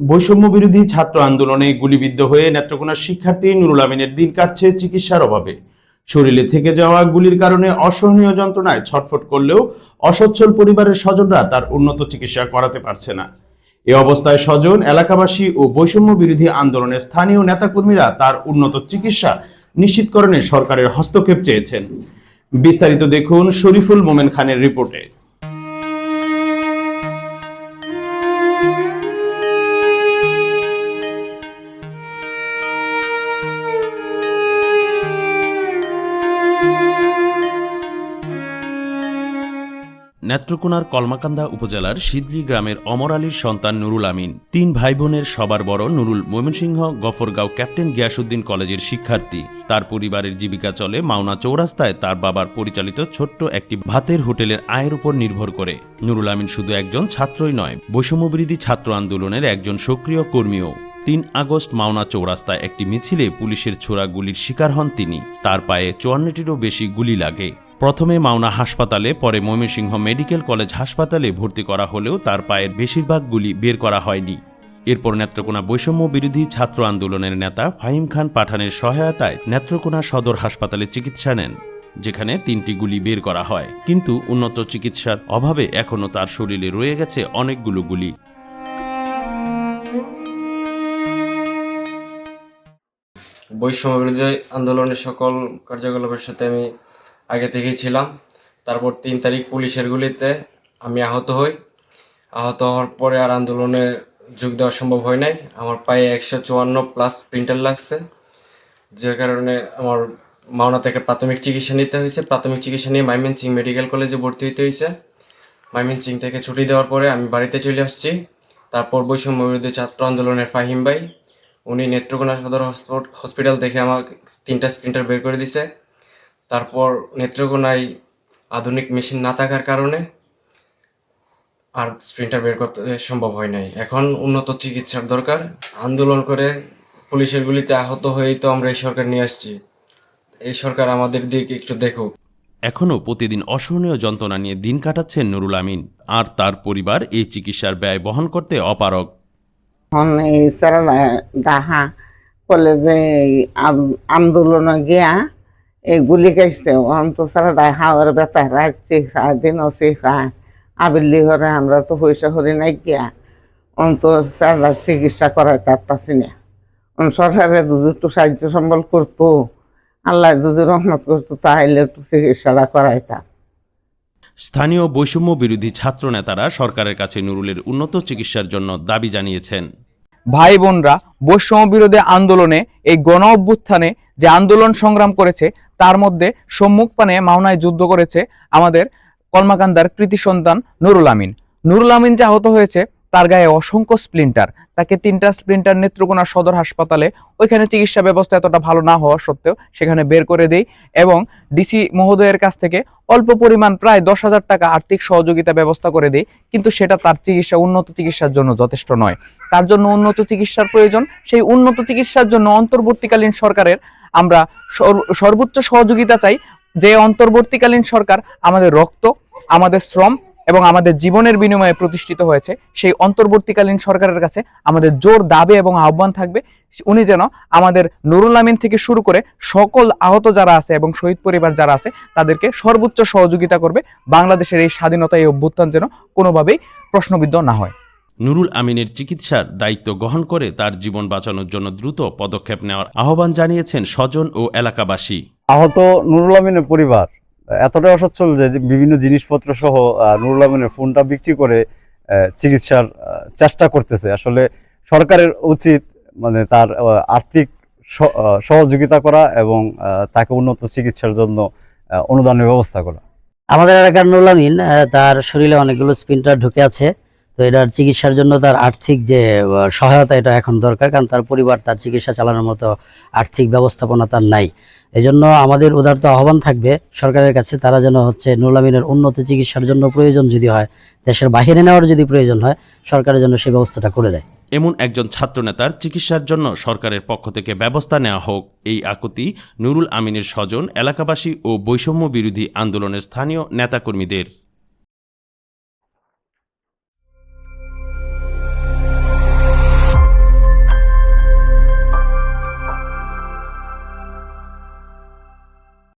বৈষম্য বিরোধী ছাত্র আন্দোলনে গুলিবিদ্ধ হয়ে নেত্রকোনার শিক্ষার্থী নুরুল আমিনের দিন কাটছে চিকিৎসার অভাবে। শরীরে থেকে যাওয়া গুলির কারণে অসহনীয় যন্ত্রণায় ছটফট করলেও অসচ্ছল পরিবারের স্বজনরা তার উন্নত চিকিৎসা করাতে পারছে না। এ অবস্থায় স্বজন, এলাকাবাসী ও বৈষম্য বিরোধী আন্দোলনের স্থানীয় নেতাকর্মীরা তার উন্নত চিকিৎসা নিশ্চিতকরণে সরকারের হস্তক্ষেপ চেয়েছেন। বিস্তারিত দেখুন শরীফুল মোমেন খানের রিপোর্টে। নেত্রকোনার কলমাকান্দা উপজেলার সিদলি গ্রামের অমর আলীর সন্তান নুরুল আমিন। তিন ভাই বোনের সবার বড় নুরুল ময়মনসিংহ গফরগাঁও ক্যাপ্টেন গিয়াসুদ্দিন কলেজের শিক্ষার্থী। তার পরিবারের জীবিকা চলে মাওনা চৌরাস্তায় তার বাবার পরিচালিত ছোট্ট একটি ভাতের হোটেলের আয়ের উপর নির্ভর করে। নুরুল আমিন শুধু একজন ছাত্রই নয়, বৈষম্যবিরোধী ছাত্র আন্দোলনের একজন সক্রিয় কর্মীও। তিন আগস্ট মাওনা চৌরাস্তায় একটি মিছিলে পুলিশের ছোড়া গুলির শিকার হন তিনি। তার পায়ে চুয়ান্নটিরও বেশি গুলি লাগে। প্রথমে মাওনা হাসপাতালে, পরে ময়মনসিংহ মেডিকেল কলেজ হাসপাতালে ভর্তি করা হলেও তার পায়ের বেশিরভাগ গুলি বের করা হয়নি। এরপর নেত্রকোনা বৈষম্য বিরোধী ছাত্র আন্দোলনের নেতা ফাহিম খান পাঠানের সহায়তায় নেত্রকোনা সদর হাসপাতালে চিকিৎসা নেন, যেখানে তিনটি গুলি বের করা হয়। কিন্তু উন্নত চিকিৎসার অভাবে এখনও তার শরীরে রয়ে গেছে অনেকগুলো গুলি। বৈষম্য বিরোধী আন্দোলনের সকল কার্যকলাপের সাথে আমি আগে থেকেই ছিলাম। তারপর তিন তারিখ পুলিশের গুলিতে আমি আহত হই। আহত হওয়ার পরে আর আন্দোলনে যোগ দেওয়া সম্ভব হয় নাই। আমার পায়ে একশো চুয়ান্ন প্লাস প্রিন্টার লাগছে। যে কারণে আমার মাওনা থেকে প্রাথমিক চিকিৎসা নিতে হয়েছে। প্রাথমিক চিকিৎসা নিয়ে মাইমেনসিং মেডিকেল কলেজে ভর্তি হতে হয়েছে। মাইমেনসিং থেকে ছুটি দেওয়ার পরে আমি বাড়িতে চলে আসছি। তারপর বৈষম্য বিরোধী ছাত্র আন্দোলনের ফাহিম ভাই, উনি নেত্রকোনা সদর হসপিটাল থেকে আমার তিনটা স্প্রিন্টার বের করে দিছে। তারপর নেত্রকোনায় আধুনিক মেশিন না থাকার কারণে আর স্প্রিন্টার বের করতে সম্ভব হয় নাই। এখন উন্নত চিকিৎসার দরকার। আন্দোলন করে পুলিশের গুলিতে আহত হয়েই তো আমরা এই সরকার নিয়ে আসছি। এই সরকার আমাদের দিকে একটু দেখুক। এখনও প্রতিদিন অসহনীয় যন্ত্রণা নিয়ে দিন কাটাচ্ছেন নুরুল আমিন আর তার পরিবার এই চিকিৎসার ব্যয় বহন করতে অপারগ। এখন এই স্যার ডাহা কলেজে আন্দোলনে গিয়া এই গুলি খাইছে। এখন তো স্যার হাওয়ার ব্যথা রাখছি দিন খায় আবিল্লি হরে আমরা তো পয়সা হরি নাই গিয়া। অন তো স্যার চিকিৎসা করায় পারতাছি না। অন সরকারে দুজু একটু সাহায্য সম্বল করতো। আল্লাহ দুজুর রহমত করতো তাহলে একটু চিকিৎসাটা করাইতাম স্থানীয় বৈষম্য বিরোধী ছাত্র নেতারা সরকারের কাছে নুরুলের উন্নত চিকিৎসার জন্য দাবি জানিয়েছেন। ভাই বোনরা বৈষম্য বিরোধী আন্দোলনে এই গণ অভ্যুত্থানে যে আন্দোলন সংগ্রাম করেছে, তার মধ্যে সম্মুখ পানে মাওনায় যুদ্ধ করেছে আমাদের কলমাকান্দার কৃতি সন্তান নুরুল আমিন। নুরুল আমিন যে আহত হয়েছে, তার গায়ে অসংখ্য স্প্লিন্টার। তাকে তিনটা স্প্লিন্টার নেত্রকোনা সদর হাসপাতালে ওইখানে চিকিৎসা ব্যবস্থা এতটা ভালো না হওয়া সত্ত্বেও সেখানে বের করে দেই এবং ডিসি মহোদয়ের কাছ থেকে অল্প পরিমাণ প্রায় দশ হাজার টাকা আর্থিক সহযোগিতা ব্যবস্থা করে দেই, কিন্তু সেটা তার চিকিৎসা, উন্নত চিকিৎসার জন্য যথেষ্ট নয়। তার জন্য উন্নত চিকিৎসার প্রয়োজন, সেই উন্নত চিকিৎসার জন্য অন্তর্বর্তীকালীন সরকারের আমরা সর- সর্বোচ্চ সহযোগিতা চাই যে অন্তর্বর্তীকালীন সরকার আমাদের রক্ত, আমাদের শ্রম এবং আমাদের জীবনের বিনিময়ে প্রতিষ্ঠিত হয়েছে, সেই অন্তর্বর্তীকালীন সরকারের কাছে আমাদের জোর দাবি এবং আহ্বান থাকবে। উনি যেন আমাদের নুরুল আমিন থেকে শুরু করে সকল আহত যারা আছে এবং শহীদ পরিবার যারা আছে, তাদেরকে সর্বোচ্চ সহযোগিতা করবে। বাংলাদেশের এই স্বাধীনতা এই অভ্যুত্থান যেন কোনোভাবেই প্রশ্নবিদ্ধ না হয়। নুরুল আমিনের চিকিৎসার দায়িত্ব গ্রহণ করে তার জীবন বাঁচানোর জন্য দ্রুত পদক্ষেপ নেওয়ার আহ্বান জানিয়েছেন স্বজন ও এলাকাবাসী। আহত নুরুল আমিনের পরিবার এতটাই অসচ্ছল যে বিভিন্ন জিনিসপত্র সহ নুরুল আমিনের ফোনটা বিক্রি করে চিকিৎসার চেষ্টা করতেছে। আসলে সরকারের উচিত মানে তার আর্থিক স- সহযোগিতা করা এবং তাকে উন্নত চিকিৎসার জন্য অনুদানের ব্যবস্থা করা। আমাদের এলাকার নুরুল আমিন তার শরীরে অনেকগুলো স্পিনটার ঢুকে আছে। তো এটার চিকিৎসার জন্য তার আর্থিক যে সহায়তা এটা এখন দরকার, কারণ তার পরিবার, তার চিকিৎসা চালানোর মতো আর্থিক ব্যবস্থাপনা তার নাই। এই জন্য আমাদের উদারত আহ্বান থাকবে সরকারের কাছে, তারা যেন হচ্ছে নুলামিনের উন্নত চিকিৎসার জন্য প্রয়োজন যদি হয়, দেশের বাহিরে নেওয়ার যদি প্রয়োজন হয় সরকারের জন্য সেই ব্যবস্থাটা করে দেয়। এমন একজন ছাত্রনেতার চিকিৎসার জন্য সরকারের পক্ষ থেকে ব্যবস্থা নেওয়া হোক, এই আকুতি নুরুল আমিনের স্বজন, এলাকাবাসী ও বৈষম্য বিরোধী আন্দোলনের স্থানীয় নেতাকর্মীদের।